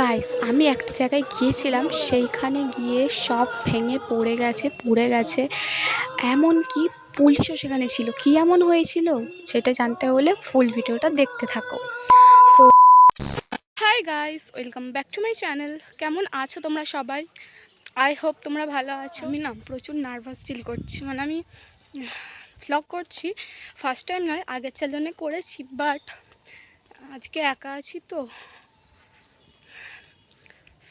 Guys আমি একটা জায়গায় গিয়েছিলাম, সেইখানে গিয়ে সব ভেঙে পড়ে গেছে, পুড়ে গেছে। এমনকি পুলিশও সেখানে ছিল। কী এমন হয়েছিল সেটা জানতে হলে ফুল ভিডিওটা দেখতে থাকো। So hi guys welcome back to my channel কেমন আছো তোমরা সবাই? আই হোপ তোমরা ভালো আছো। আমি না প্রচুর নার্ভাস ফিল করছি। মানে আমি ভ্লগ করছি। ফার্স্ট টাইম নয়, আগের চ্যানেলে করেছি বাট আজকে একা আছি তো।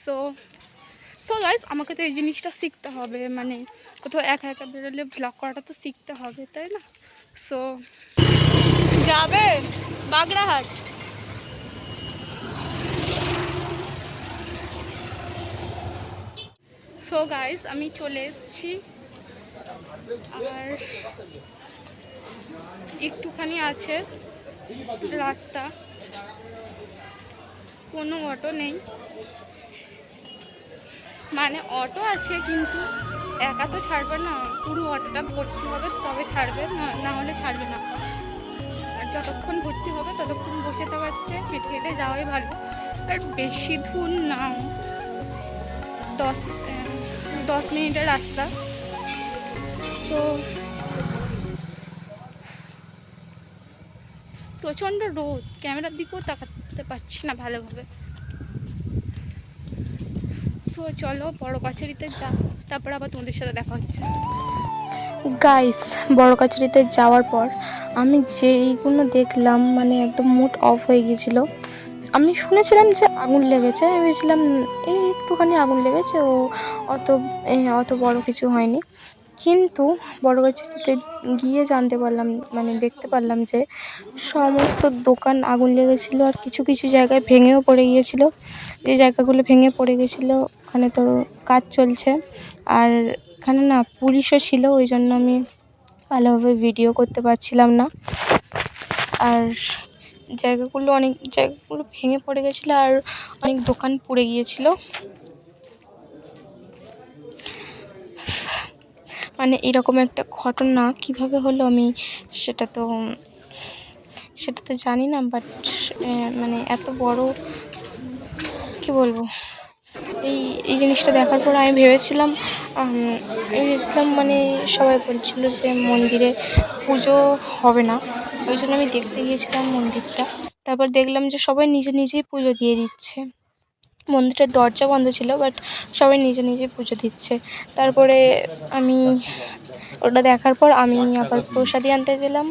সো সো গাইস আমাকে তো এই জিনিসটা শিখতে হবে মানে কোথাও একা একা বেরোলে ভ্লগ করাটা তো শিখতে হবে, তাই না? সো যাবে বাগড়াহাট। সো গাইস আমি চলে এসছি আর একটুখানি আছে রাস্তা। কোনো অটো নেই। মানে অটো আছে, কিন্তু একা তো ছাড়বে না। পুরো অটোটা ভর্তি হবে, তবে ছাড়বে না হলে ছাড়বে না। আর যতক্ষণ ভর্তি হবে, ততক্ষণ বসে থাকাচ্ছে হেঁটে হেঁটে যাওয়াই ভালো। আর বেশি দূর না, দশ দশ মিনিটের রাস্তা। তো প্রচণ্ড রোদ, ক্যামেরার দিকেও তাকাতে পারছি না ভালোভাবে। সো চলো, বড় কচুরিতে যা। তারপর আবার তোমাদের সাথে দেখা হচ্ছে। গাইস বড় কাছারিতে যাওয়ার পর আমি যেইগুলো দেখলাম মানে একদম মুড অফ হয়ে গিয়েছিল, আমি শুনেছিলাম যে আগুন লেগেছে। আমি ভেবেছিলাম, এই একটুখানি আগুন লেগেছে, ও অত অত বড় কিছু হয়নি। কিন্তু বড় কাছারিতে গিয়ে জানতে পারলাম মানে দেখতে পারলাম যে সমস্ত দোকান আগুন লেগেছিলো আর কিছু কিছু জায়গায় ভেঙেও পড়ে গিয়েছিল। যে জায়গাগুলো ভেঙে পড়ে গেছিল ওখানে তো কাজ চলছে। আর এখানে না পুলিশও ছিল, ওই জন্য আমি ভালোভাবে ভিডিও করতে পারছিলাম না। আর জায়গাগুলো অনেক, জায়গাগুলো ভেঙে পড়ে গেছিল আর অনেক দোকান পুড়ে গিয়েছিল। মানে এরকম একটা ঘটনা কীভাবে হলো আমি সেটা তো সেটা তো জানি না বাট মানে এত বড় কি বলব? এই এই জিনিসটা দেখার পর আমি ভেবেছিলাম আমি ভেবেছিলাম মানে সবাই বলছিল যে মন্দিরে পুজো হবে না। ওই জন্য আমি দেখতে গিয়েছিলাম মন্দিরটা। তারপর দেখলাম যে সবাই নিজে নিজেই পুজো দিয়ে দিচ্ছে। মন্দিরের দরজা বন্ধ ছিল বাট সবাই নিজে নিজে পুজো দিচ্ছে তারপরে আমি ওটা দেখার পর আমি আবার প্রসাদি আনতে গেলাম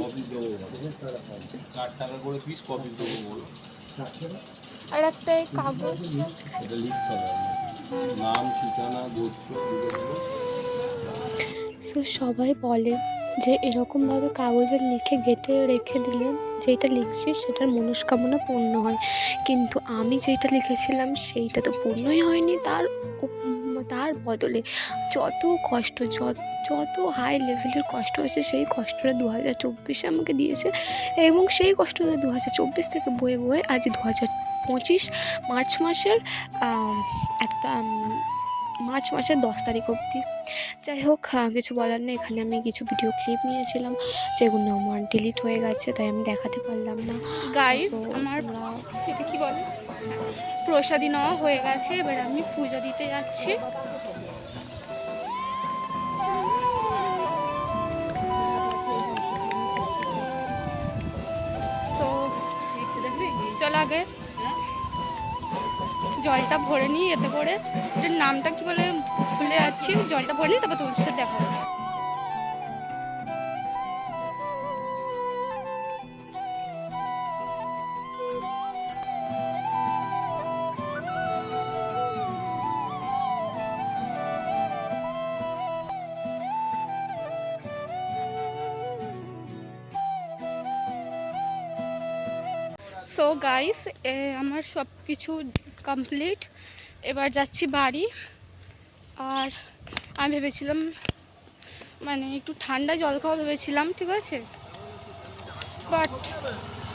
আর একটা কাগজ। নাম ঠিকানা। সো সবাই বলে যে এরকমভাবে কাগজে লিখে গেটে রেখে দিলে যেটা লিখছি সেটার মনস্কামনা পূর্ণ হয়। কিন্তু আমি যেটা লিখেছিলাম সেইটা তো পূর্ণই হয়নি। তার তার বদলে যত কষ্ট, যত যত হাই লেভেলের কষ্ট হয়েছে, সেই কষ্টটা দু হাজার চব্বিশে আমাকে দিয়েছে। এবং সেই কষ্টটা দু হাজার চব্বিশ থেকে বয়ে বয়ে আজ দু হাজার পঁচিশ মার্চ মাসের এত মার্চ মাসের দশ তারিখ অবধি। যাই হোক কিছু বলার নেই। এখানে আমি কিছু ভিডিও ক্লিপ নিয়েছিলাম যেগুলো আমার ডিলিট হয়ে গেছে তাই আমি দেখাতে পারলাম না। আমার এটা কি বলে? প্রসাদি নেওয়া হয়ে গেছে এবার আমি পুজো দিতে যাচ্ছি। চল আগে। জলটা ভরে নিই এতে করে। এটার নামটা কি বলে ভুলে যাচ্ছি, জলটা ভরে নিই, তারপর তোমার সাথে দেখা হচ্ছে। সো গাইস আমার সব কিছু কমপ্লিট এবার যাচ্ছি বাড়ি। আর আমি ভেবেছিলাম মানে একটু ঠান্ডা জল খাওয়া ভেবেছিলাম, ঠিক আছে? বাট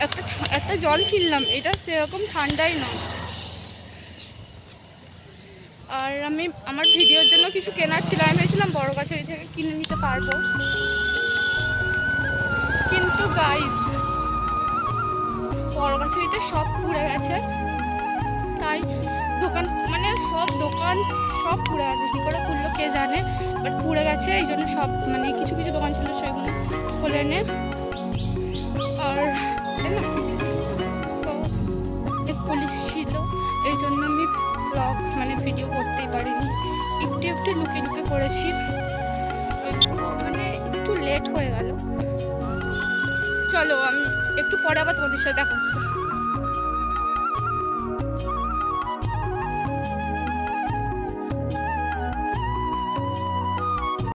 একটা একটা জল কিনলাম, এটা সেরকম ঠান্ডাই নয়। আর আমি, আমার ভিডিওর জন্য কিছু কেনার ছিল, আমি ভেবেছিলাম বড় গাছের থেকে কিনে নিতে পারব। কিন্তু গাইস বড় গাছড়িতে সব পুড়ে গেছে। তাই দোকান মানে সব দোকান, সব পুড়ে গেছে কী করে পুড়লো কে জানে বাট পুড়ে গেছে, এই জন্য সব মানে কিছু কিছু দোকান ছিল সেগুলো খুলে নে। আর তো পুলিশ ছিল, এই জন্য আমি ব্লগ মানে ভিডিও করতেই পারিনি। একটু একটু লুকিয়ে লুকিয়ে করেছি। মানে একটু লেট হয়ে গেল। চলো, আমি একটু পরে আবার তোমাদের সাথে দেখা